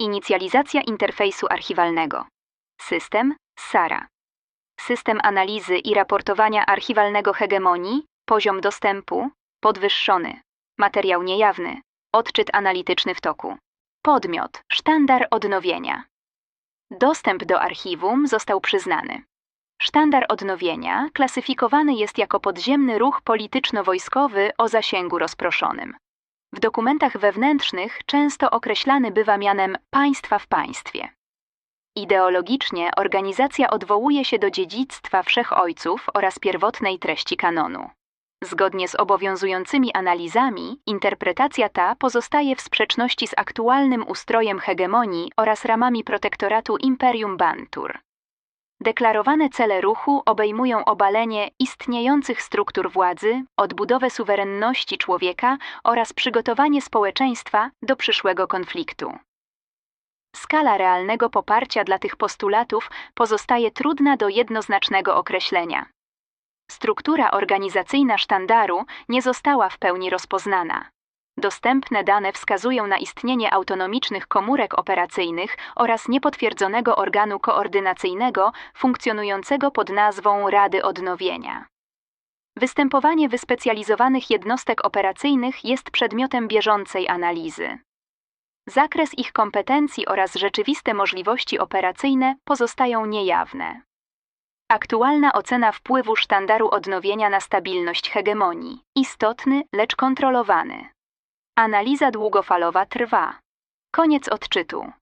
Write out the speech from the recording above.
Inicjalizacja interfejsu archiwalnego. System SARA. System analizy i raportowania archiwalnego hegemonii, poziom dostępu, podwyższony. Materiał niejawny, odczyt analityczny w toku. Podmiot, sztandar odnowienia. Dostęp do archiwum został przyznany. Sztandar odnowienia klasyfikowany jest jako podziemny ruch polityczno-wojskowy o zasięgu rozproszonym. W dokumentach wewnętrznych często określany bywa mianem państwa w państwie. Ideologicznie organizacja odwołuje się do dziedzictwa wszechojców oraz pierwotnej treści kanonu. Zgodnie z obowiązującymi analizami, interpretacja ta pozostaje w sprzeczności z aktualnym ustrojem hegemonii oraz ramami protektoratu Imperium Bantur. Deklarowane cele ruchu obejmują obalenie istniejących struktur władzy, odbudowę suwerenności człowieka oraz przygotowanie społeczeństwa do przyszłego konfliktu. Skala realnego poparcia dla tych postulatów pozostaje trudna do jednoznacznego określenia. Struktura organizacyjna sztandaru nie została w pełni rozpoznana. Dostępne dane wskazują na istnienie autonomicznych komórek operacyjnych oraz niepotwierdzonego organu koordynacyjnego funkcjonującego pod nazwą Rady Odnowienia. Występowanie wyspecjalizowanych jednostek operacyjnych jest przedmiotem bieżącej analizy. Zakres ich kompetencji oraz rzeczywiste możliwości operacyjne pozostają niejawne. Aktualna ocena wpływu sztandaru odnowienia na stabilność hegemonii istotny, lecz kontrolowany. Analiza długofalowa trwa. Koniec odczytu.